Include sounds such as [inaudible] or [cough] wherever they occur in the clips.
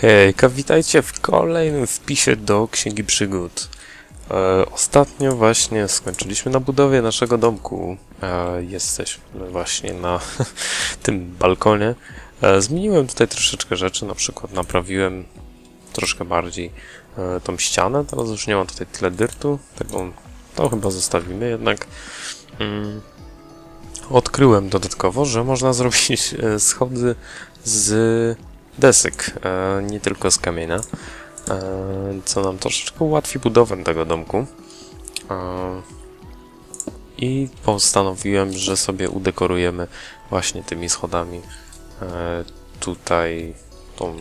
Hejka, witajcie w kolejnym wpisie do Księgi Przygód. E, ostatnio właśnie skończyliśmy na budowie naszego domku. E, jesteśmy właśnie na [laughs] tym balkonie. E, zmieniłem tutaj troszeczkę rzeczy, na przykład naprawiłem troszkę bardziej e, tą ścianę. Teraz już nie mam tutaj tyle dyrtu, tego to chyba zostawimy jednak. Mm, odkryłem dodatkowo, że można [laughs] zrobić e, schody z desek, e, nie tylko z kamienia, e, co nam troszeczkę ułatwi budowę tego domku. E, I postanowiłem, że sobie udekorujemy właśnie tymi schodami tutaj tą,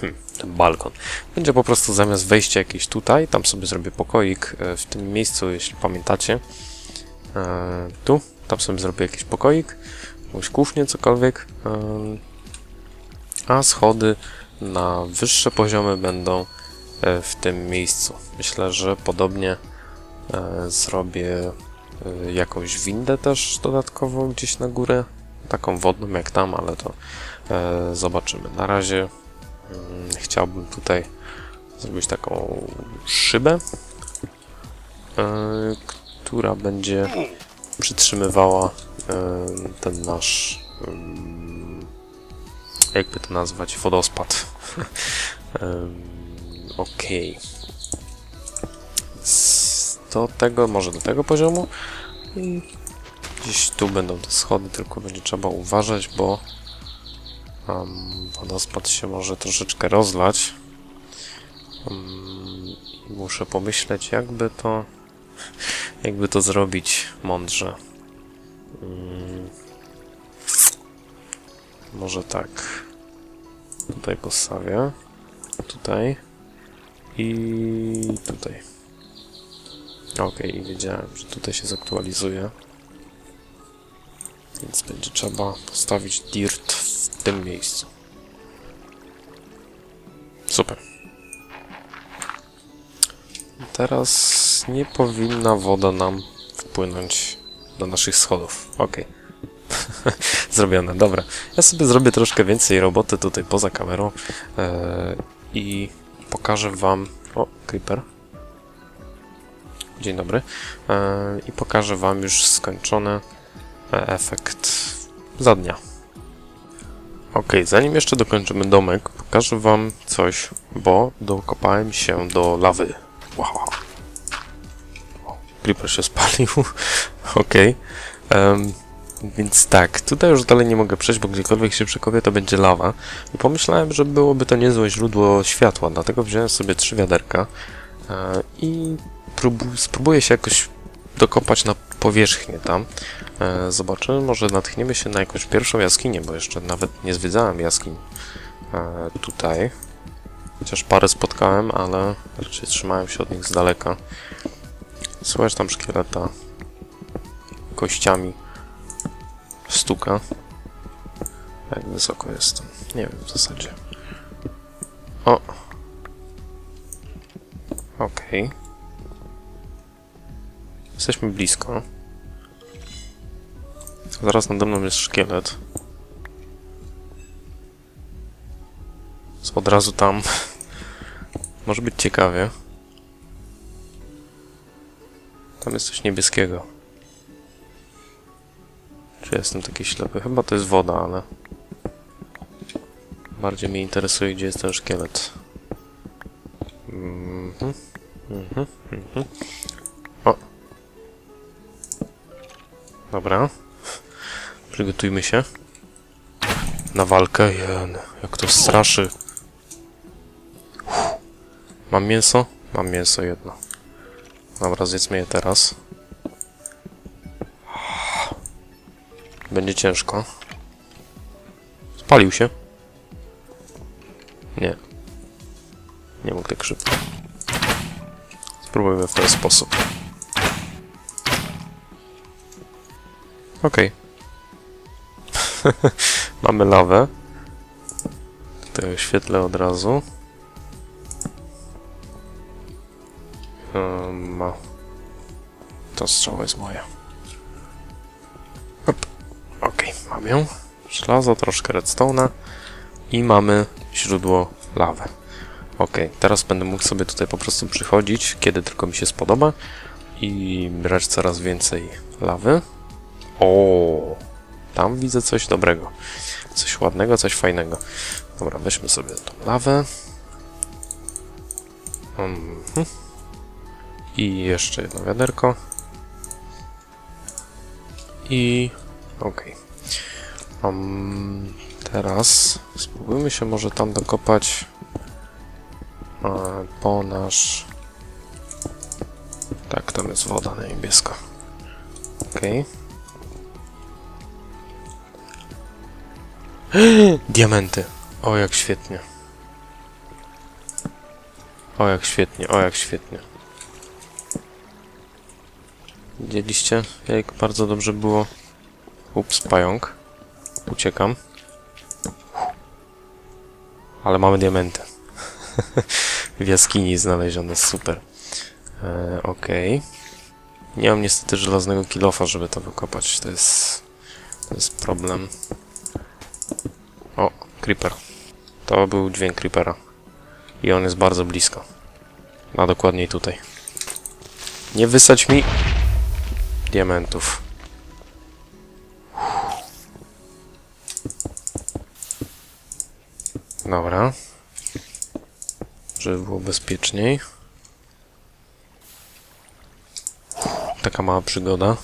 hmm, ten balkon. Będzie po prostu zamiast wejścia jakieś tutaj, tam sobie zrobię pokoik w tym miejscu, jeśli pamiętacie. E, tu, tam sobie zrobię jakiś pokoik, jakąś kuchnię, cokolwiek. E, a schody na wyższe poziomy będą e, w tym miejscu. Myślę, że podobnie e, zrobię e, jakąś windę też dodatkowo gdzieś na górę, taką wodną jak tam, ale to zobaczymy. Na razie mm, chciałbym tutaj zrobić taką szybę, która będzie przytrzymywała ten nasz em, jakby to nazwać, wodospad. [laughs] um, Okej. Z- Do tego, może do tego poziomu. Gdzieś tu będą te schody, tylko będzie trzeba uważać, bo um, wodospad się może troszeczkę rozlać. Um, muszę pomyśleć, jakby to jakby to zrobić mądrze. Mm. Może tak. Tutaj postawię. Tutaj. I tutaj. Ok, i wiedziałem, że tutaj się zaktualizuje. Więc będzie trzeba postawić dirt w tym miejscu. Super. Teraz nie powinna woda nam wpłynąć do naszych schodów. Okej. [laughs] Zrobione, dobra. Ja sobie zrobię troszkę więcej roboty tutaj poza kamerą e, i pokażę Wam. O, creeper. Dzień dobry. E, I pokażę Wam już skończony e, efekt za dnia. Ok, zanim jeszcze dokończymy domek, pokażę Wam coś, bo dokopałem się do lawy. Wow. O, creeper się spalił. [laughs] ok. Em, więc tak, tutaj już dalej nie mogę przejść, bo gdziekolwiek się przekopię, to będzie lawa. I pomyślałem, że byłoby to niezłe źródło światła, dlatego wziąłem sobie trzy wiaderka e, i próbu- spróbuję się jakoś dokopać na powierzchnię tam. E, zobaczymy, może natchniemy się na jakąś pierwszą jaskinię, bo jeszcze nawet nie zwiedzałem jaskiń e, tutaj. Chociaż parę spotkałem, ale raczej trzymałem się od nich z daleka. Słychać tam szkieleta kościami stuka. Jak wysoko jestem? Nie wiem w zasadzie. O! Okej. Jesteśmy blisko. Zaraz nade mną jest szkielet. Jest od razu tam. [laughs] Może być ciekawie. Tam jest coś niebieskiego. Czy jestem taki ślepy? Chyba to jest woda, ale... Bardziej mnie interesuje, gdzie jest ten szkielet. Mhm, mhm, mhm. O! Dobra. Przygotujmy się. Na walkę. Jen, jak to straszy. Uff. Mam mięso? Mam mięso jedno. Dobra, zjedzmy je teraz. Będzie ciężko. Spalił się. Nie. Nie mógł tak szybko. Spróbujmy w ten sposób. Okej. [laughs] Mamy lawę. Tutaj oświetlę od razu. Um, to strzała jest moja. Okej, ją. Żelazo, troszkę redstone'a i mamy źródło lawę. Ok, teraz będę mógł sobie tutaj po prostu przychodzić, kiedy tylko mi się spodoba i brać coraz więcej lawy. O, tam widzę coś dobrego. Coś ładnego, coś fajnego. Dobra, weźmy sobie tą lawę. Mhm. I jeszcze jedno wiaderko. I ok. Um, teraz spróbujmy się może tam dokopać e, po nasz... Tak, tam jest woda na niebiesko. Okej. [gasps] Diamenty. O, jak świetnie. O, jak świetnie, o, jak świetnie. Widzieliście, jak bardzo dobrze było? Ups, pająk. Uciekam. Ale mamy diamenty. w jaskini znalezione, super. E. Okay. Nie mam niestety żelaznego kilofa, żeby to wykopać. To jest... To jest problem. O, creeper. To był dźwięk creepera. I on jest bardzo blisko. A dokładniej tutaj. Nie wysać mi diamentów. Dobra. Żeby było bezpieczniej. Taka mała przygoda.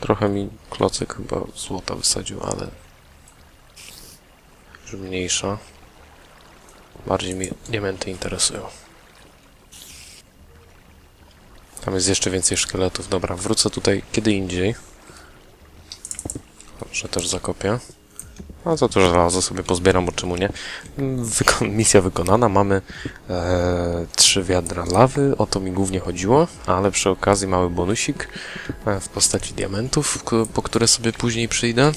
Trochę mi klocek chyba złota wysadził, ale już mniejsza. Bardziej mnie diamenty interesują. Tam jest jeszcze więcej szkieletów. Dobra, wrócę tutaj kiedy indziej. Może też zakopię. A to też żelazo sobie pozbieram, bo czemu nie? Wyko misja wykonana, mamy e, trzy wiadra lawy, o to mi głównie chodziło, ale przy okazji mały bonusik e, w postaci diamentów, po które sobie później przyjdę.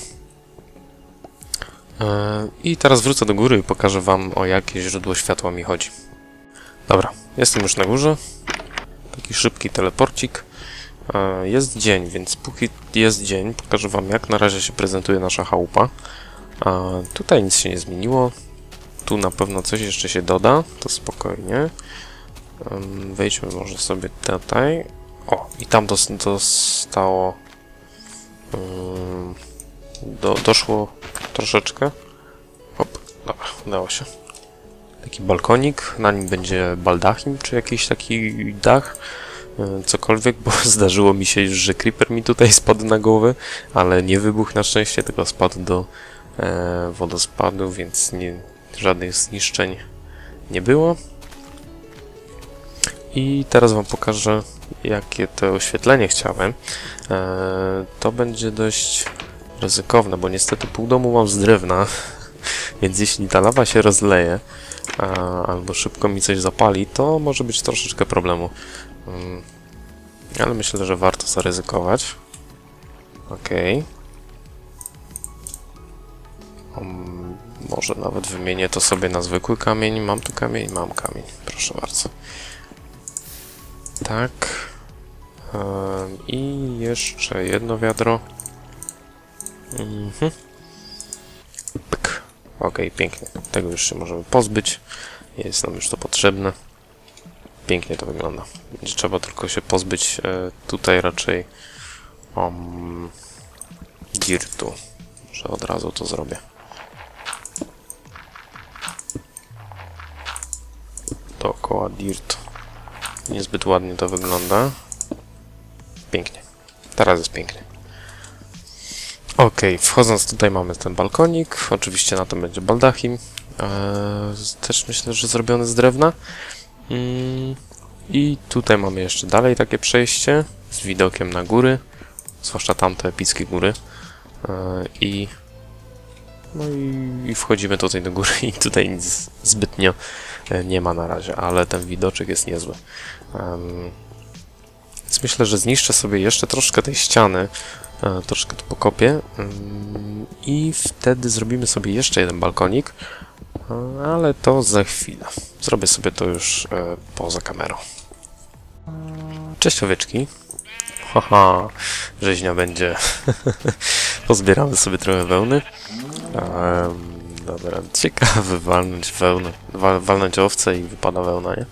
E, I teraz wrócę do góry i pokażę wam o jakie źródło światła mi chodzi. Dobra, jestem już na górze. Taki szybki teleporcik. E, jest dzień, więc póki jest dzień, pokażę wam jak na razie się prezentuje nasza chałupa. A tutaj nic się nie zmieniło. Tu na pewno coś jeszcze się doda, to spokojnie. Wejdźmy może sobie tutaj. O, i tam dostało... Do, doszło troszeczkę. Hop, dobra, udało się. Taki balkonik, na nim będzie baldachim, czy jakiś taki dach cokolwiek, bo [laughs] zdarzyło mi się już, że creeper mi tutaj spadł na głowę, ale nie wybuchł na szczęście, tylko spadł do e, wodospadu, więc nie, żadnych zniszczeń nie było. I teraz Wam pokażę, jakie to oświetlenie chciałem. E, to będzie dość ryzykowne, bo niestety pół domu mam z drewna, [laughs] więc jeśli ta lawa się rozleje, albo szybko mi coś zapali, to może być troszeczkę problemu. Um, ale myślę, że warto zaryzykować. Okej. Okay. Może nawet wymienię to sobie na zwykły kamień. Mam tu kamień? Mam kamień. Proszę bardzo. Tak. I jeszcze jedno wiadro. Mhm. Pyk. Ok, pięknie. Tego już się możemy pozbyć. Jest nam już to potrzebne. Pięknie to wygląda. Będzie trzeba tylko się pozbyć e, tutaj raczej um, dirtu. Że od razu to zrobię. Dookoła dirt. Niezbyt ładnie to wygląda. Pięknie. Teraz jest pięknie. Ok, wchodząc tutaj mamy ten balkonik. Oczywiście na tym będzie baldachim. Eee, też myślę, że zrobiony z drewna. Mm, I tutaj mamy jeszcze dalej takie przejście z widokiem na góry. Zwłaszcza tamte epickie góry. Eee, I no i, i, wchodzimy tutaj do góry i tutaj nic zbytnio e, nie ma na razie, ale ten widoczek jest niezły. Um, więc myślę, że zniszczę sobie jeszcze troszkę tej ściany, e, troszkę to pokopię um, i wtedy zrobimy sobie jeszcze jeden balkonik, e, ale to za chwilę. Zrobię sobie to już e, poza kamerą. Cześć owieczki. Haha, rzeźnia będzie. [laughs] Pozbieramy sobie trochę wełny. Dobra, ciekawe walnąć wełnę, wal, walnąć owce i wypada wełna, nie?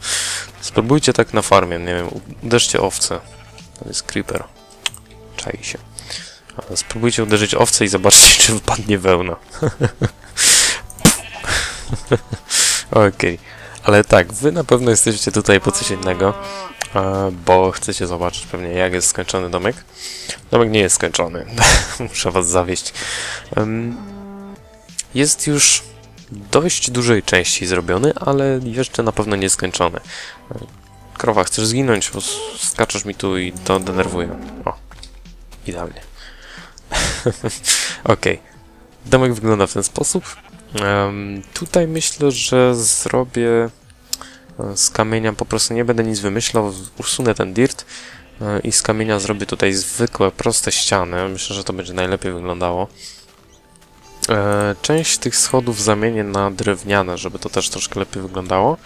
Spróbujcie tak na farmie, nie wiem, uderzcie owce. To jest creeper. Czai się. Ale spróbujcie uderzyć owce i zobaczcie, [laughs] czy wypadnie wełna. [laughs] Okej. Ale tak, wy na pewno jesteście tutaj po coś innego, e, bo chcecie zobaczyć pewnie, jak jest skończony domek. Domek nie jest skończony. [laughs] Muszę was zawieść. Em, jest już dość dużej części zrobiony, ale jeszcze na pewno nie skończony. Krowa, chcesz zginąć, bo skaczesz mi tu i to denerwuje. O, idealnie. [laughs] Okej. Domek wygląda w ten sposób. Em, tutaj myślę, że zrobię e, z kamienia, po prostu nie będę nic wymyślał, usunę ten dirt e, i z kamienia zrobię tutaj zwykłe, proste ściany. Myślę, że to będzie najlepiej wyglądało. E, Część tych schodów zamienię na drewniane, żeby to też troszkę lepiej wyglądało.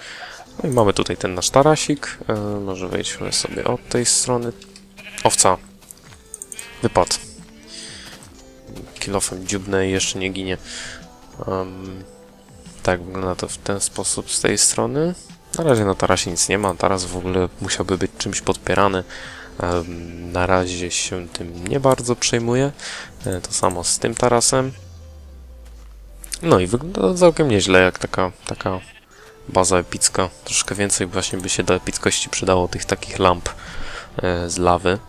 No i mamy tutaj ten nasz tarasik. E, Może wejdźmy sobie od tej strony. Owca. Wypad. Kilofem dziubnę i jeszcze nie ginie. Em, tak, wygląda to w ten sposób z tej strony. Na razie na tarasie nic nie ma. Taras w ogóle musiałby być czymś podpierany. Em, Na razie się tym nie bardzo przejmuję. E, To samo z tym tarasem. No i wygląda to całkiem nieźle, jak taka, taka baza epicka. Troszkę więcej właśnie by się do epickości przydało tych takich lamp e, z lawy.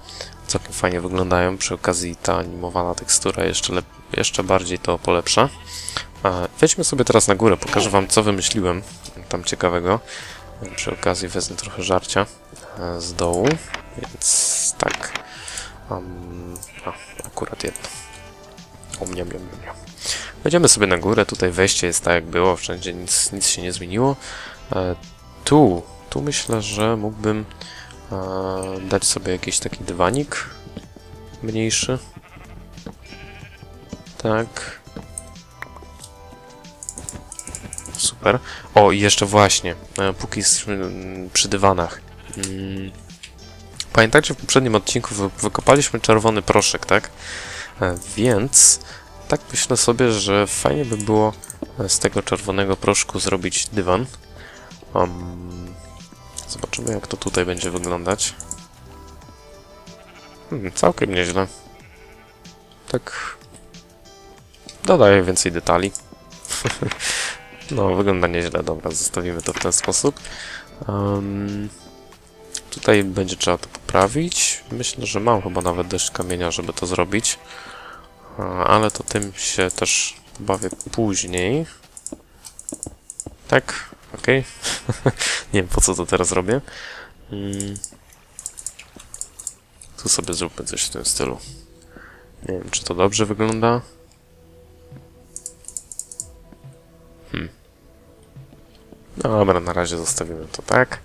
Całkiem fajnie wyglądają. Przy okazji ta animowana tekstura jeszcze, jeszcze bardziej to polepsza. E, Wejdźmy sobie teraz na górę, pokażę wam co wymyśliłem tam ciekawego. Przy okazji wezmę trochę żarcia e, z dołu, więc tak. Um, a, akurat jedno. O mnie, mnie, mnie. Wejdziemy sobie na górę, tutaj wejście jest tak jak było, wszędzie nic, nic się nie zmieniło. E, tu, tu myślę, że mógłbym e, dać sobie jakiś taki dywanik mniejszy. Tak. Super. O, i jeszcze właśnie, e, póki jesteśmy przy dywanach. Mm, Pamiętacie, w poprzednim odcinku wy- wykopaliśmy czerwony proszek, tak? E, Więc tak myślę sobie, że fajnie by było e, z tego czerwonego proszku zrobić dywan. Um, zobaczymy, jak to tutaj będzie wyglądać. Hmm, całkiem nieźle. Tak. Dodaję więcej detali. [laughs] no, wygląda nieźle. Dobra, zostawimy to w ten sposób. Um, tutaj będzie trzeba to poprawić. Myślę, że mam chyba nawet deszcz kamienia, żeby to zrobić. Ale to tym się też bawię później. Tak? Okej. [laughs] Nie wiem po co to teraz robię. Mm. Tu sobie zróbmy coś w tym stylu. Nie wiem, czy to dobrze wygląda. Hmm. Dobra, na razie zostawimy to tak.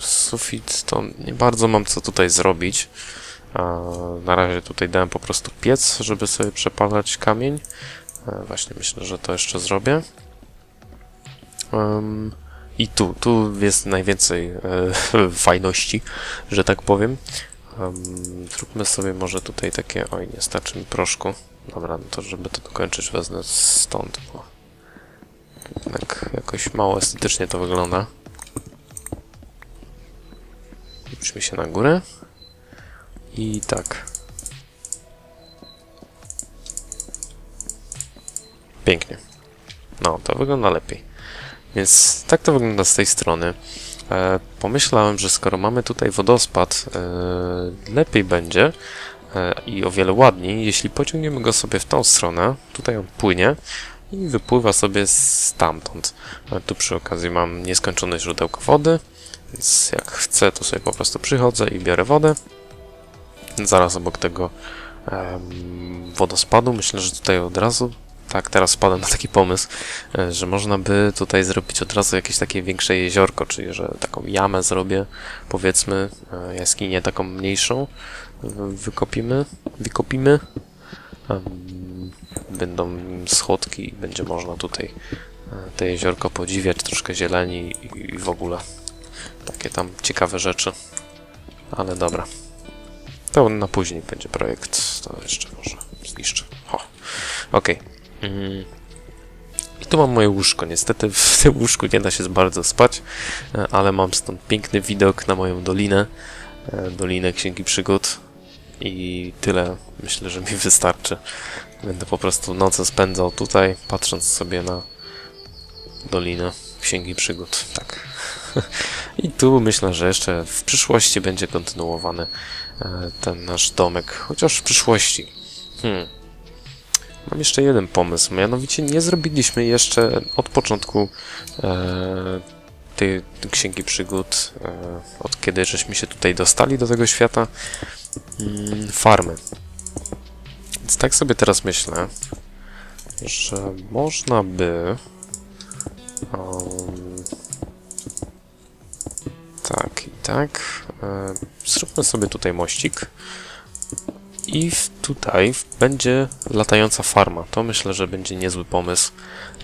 Sufit to nie bardzo mam co tutaj zrobić. Na razie tutaj dałem po prostu piec, żeby sobie przepalać kamień. E, Właśnie myślę, że to jeszcze zrobię. I tu, tu jest najwięcej e, [laughs] fajności, że tak powiem. Em, zróbmy sobie może tutaj takie... Oj, nie starczy mi proszku. Dobra, no to żeby to dokończyć wezmę stąd, bo jednak jakoś mało estetycznie to wygląda. Idźmy się na górę. I tak. Pięknie. No, to wygląda lepiej. Więc tak to wygląda z tej strony. E, pomyślałem, że skoro mamy tutaj wodospad, e, lepiej będzie e, i o wiele ładniej, jeśli pociągniemy go sobie w tą stronę. Tutaj on płynie i wypływa sobie stamtąd. E, tu przy okazji mam nieskończone źródełko wody, więc jak chcę, to sobie po prostu przychodzę i biorę wodę zaraz obok tego wodospadu. Myślę, że tutaj od razu, tak, teraz wpadłem na taki pomysł, e, że można by tutaj zrobić od razu jakieś takie większe jeziorko, czyli że taką jamę zrobię, powiedzmy, e, jaskinię taką mniejszą, wykopimy, wykopimy. Będą schodki będzie można tutaj e, te jeziorko podziwiać, troszkę zieleni i w ogóle takie tam ciekawe rzeczy. Ale dobra. To na później będzie projekt. To jeszcze może zniszczę. O, okej. Mm. I tu mam moje łóżko. Niestety w [laughs] tym łóżku nie da się bardzo spać, e, ale mam stąd piękny widok na moją dolinę. e, Dolinę Księgi Przygód. I tyle myślę, że mi wystarczy. Będę po prostu noce spędzał tutaj, patrząc sobie na Dolinę Księgi Przygód. Tak. [laughs] I tu myślę, że jeszcze w przyszłości będzie kontynuowany e, ten nasz domek. Chociaż w przyszłości. Hmm. Mam jeszcze jeden pomysł. Mianowicie nie zrobiliśmy jeszcze od początku e, tej księgi przygód, e, od kiedy żeśmy się tutaj dostali do tego świata, mm, farmy. Więc tak sobie teraz myślę, że można by. Um, tak i tak. E, zróbmy sobie tutaj mościk. I tutaj będzie latająca farma. To myślę, że będzie niezły pomysł.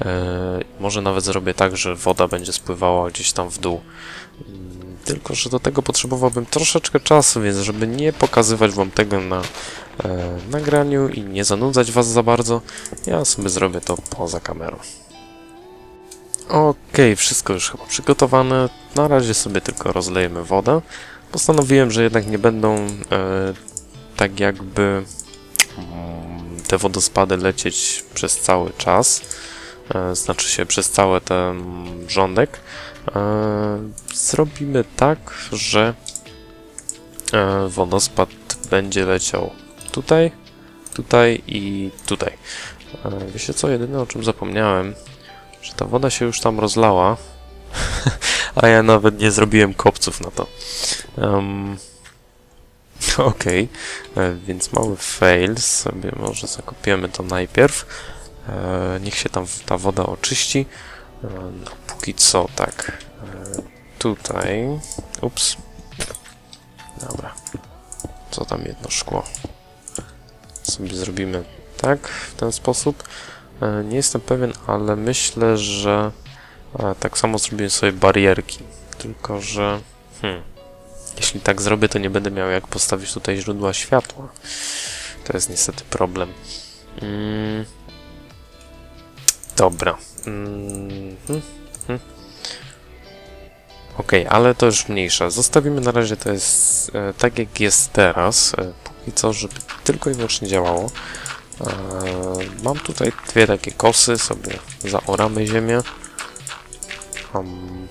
E, może nawet zrobię tak, że woda będzie spływała gdzieś tam w dół. Mm, Tylko, że do tego potrzebowałbym troszeczkę czasu, więc żeby nie pokazywać wam tego na e, nagraniu i nie zanudzać was za bardzo, ja sobie zrobię to poza kamerą. Okej, wszystko już chyba przygotowane. Na razie sobie tylko rozlejemy wodę. Postanowiłem, że jednak nie będą e, tak jakby mm, te wodospady lecieć przez cały czas, e, znaczy się przez cały ten rządek. E, Zrobimy tak, że e, wodospad będzie leciał tutaj, tutaj i tutaj. E, Wiecie co, jedyne o czym zapomniałem, że ta woda się już tam rozlała, [laughs] a ja nawet nie zrobiłem kopców na to. Em, [laughs] Okej, e, więc mały fail, sobie może zakopiemy to najpierw. E, niech się tam ta woda oczyści. E, no, póki co tak. E, tutaj. Ups. Dobra. Co tam jedno szkło? Sobie zrobimy tak, w ten sposób. E, nie jestem pewien, ale myślę, że e, tak samo zrobiłem sobie barierki. Tylko, że... Hmm. Jeśli tak zrobię, to nie będę miał jak postawić tutaj źródła światła. To jest niestety problem. Mm. Dobra. Mm. hmm, hmm. Okej, ale to już mniejsza. Zostawimy na razie to jest e, tak jak jest teraz. E, póki co, żeby tylko i wyłącznie działało. E, mam tutaj dwie takie kosy, sobie zaoramy ziemię. Um,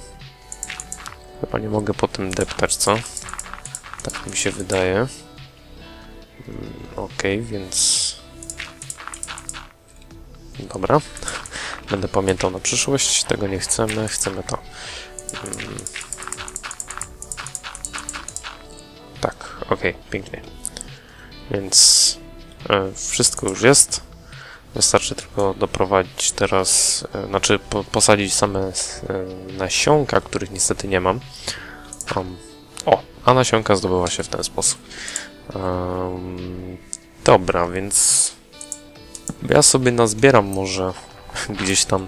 chyba nie mogę po tym deptać, co? Tak mi się wydaje. Mm, Okej, więc... Dobra. [laughs] Będę pamiętał na przyszłość. Tego nie chcemy. Chcemy to. Mm. Tak, okej, pięknie. Więc wszystko już jest. Wystarczy tylko doprowadzić teraz, e, znaczy po, posadzić same e, nasionka, których niestety nie mam. O, a nasionka zdobyła się w ten sposób. Dobra, więc ja sobie nazbieram może [laughs] gdzieś tam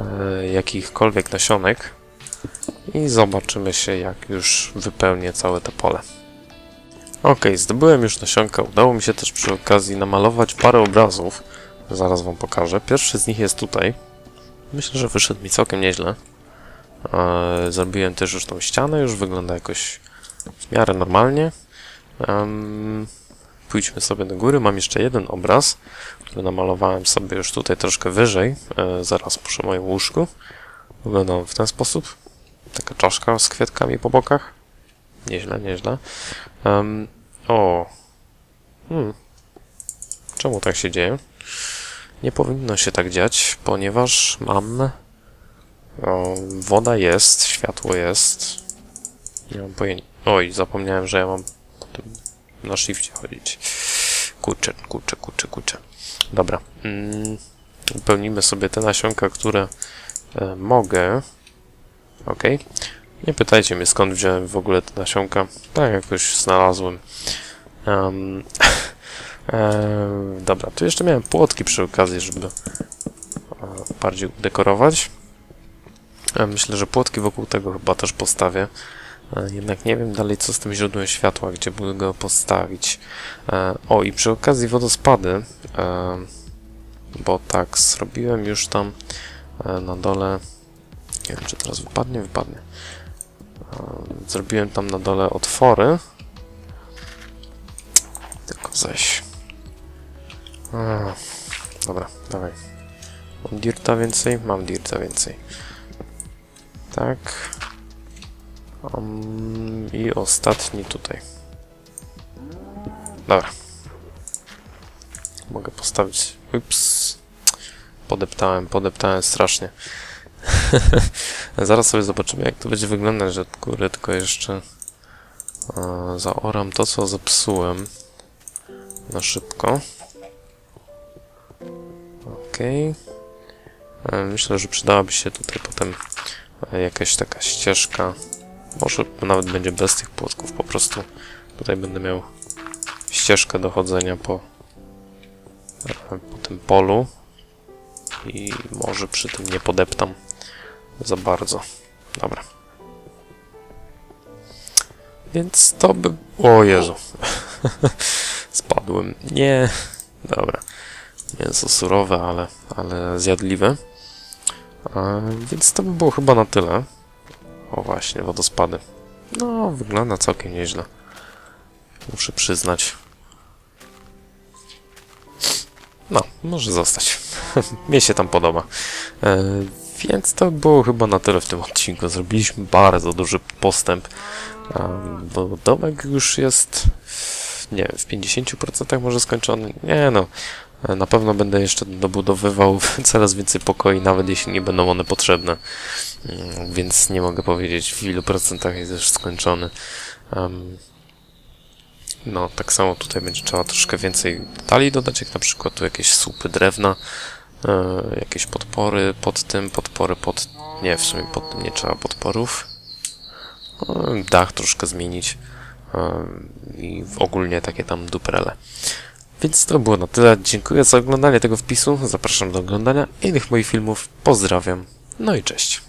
e, jakichkolwiek nasionek i zobaczymy się jak już wypełnię całe to pole. Ok, zdobyłem już nasionka. Udało mi się też przy okazji namalować parę obrazów. Zaraz wam pokażę. Pierwszy z nich jest tutaj. Myślę, że wyszedł mi całkiem nieźle. E, Zrobiłem też już tą ścianę, już wygląda jakoś w miarę normalnie. Pójdźmy sobie do góry. Mam jeszcze jeden obraz, który namalowałem sobie już tutaj troszkę wyżej, e, zaraz przy moim łóżku. Wygląda on w ten sposób. Taka czaszka z kwiatkami po bokach. Nieźle, nieźle. Em, o. Hmm. Czemu tak się dzieje? Nie powinno się tak dziać, ponieważ mam... O, woda jest, światło jest. Nie mam pojęcia. Oj, zapomniałem, że ja mam na shifcie chodzić. Kurczę, kurczę, kurczę, kurczę. Dobra. Mm, wypełnimy sobie te nasionka, które e, mogę. Ok. Nie pytajcie mnie skąd wziąłem w ogóle te nasionka. Tak jakoś znalazłem. Um, [laughs] e, dobra, tu jeszcze miałem płotki przy okazji, żeby e, bardziej udekorować. E, myślę, że płotki wokół tego chyba też postawię. E, Jednak nie wiem dalej co z tym źródłem światła, gdzie by go postawić. O i przy okazji wodospady, bo tak, zrobiłem już tam na dole. Nie wiem, czy teraz wypadnie, wypadnie. E, Zrobiłem tam na dole otwory. Tylko zaś. A, dobra, dawaj. Mam dirta więcej? Mam dirta więcej. Tak. Um, I ostatni tutaj. Dobra. Mogę postawić. Ups. Podeptałem, podeptałem strasznie. [laughs] Zaraz sobie zobaczymy, jak to będzie wyglądać, że góry tylko jeszcze e, zaoram to, co zepsułem na szybko. Okej. E, Myślę, że przydałaby się tutaj potem e, jakaś taka ścieżka. Może nawet będzie bez tych płotków, po prostu tutaj będę miał ścieżkę dochodzenia po, e, po tym polu i może przy tym nie podeptam za bardzo. Dobra. Więc to by... O Jezu. [laughs] Spadłem. Nie. Dobra. Mięso surowe, ale, ale zjadliwe. A, więc to by było chyba na tyle. O właśnie, wodospady. No, wygląda całkiem nieźle. Muszę przyznać. No, może zostać. [laughs] Mnie się tam podoba. E, więc to było chyba na tyle w tym odcinku. Zrobiliśmy bardzo duży postęp. Bo domek już jest nie w 50% może skończony. Nie no. Na pewno będę jeszcze dobudowywał [laughs] coraz więcej pokoi, nawet jeśli nie będą one potrzebne. Mm, Więc nie mogę powiedzieć w ilu procentach jest już skończony. No, tak samo tutaj będzie trzeba troszkę więcej detali dodać, jak na przykład tu jakieś słupy drewna, e, jakieś podpory pod tym, podpory pod... Nie, w sumie pod tym nie trzeba podporów. E, dach troszkę zmienić e, i ogólnie takie tam duprele. Więc to było na tyle. Dziękuję za oglądanie tego wpisu. Zapraszam do oglądania innych moich filmów. Pozdrawiam. No i cześć.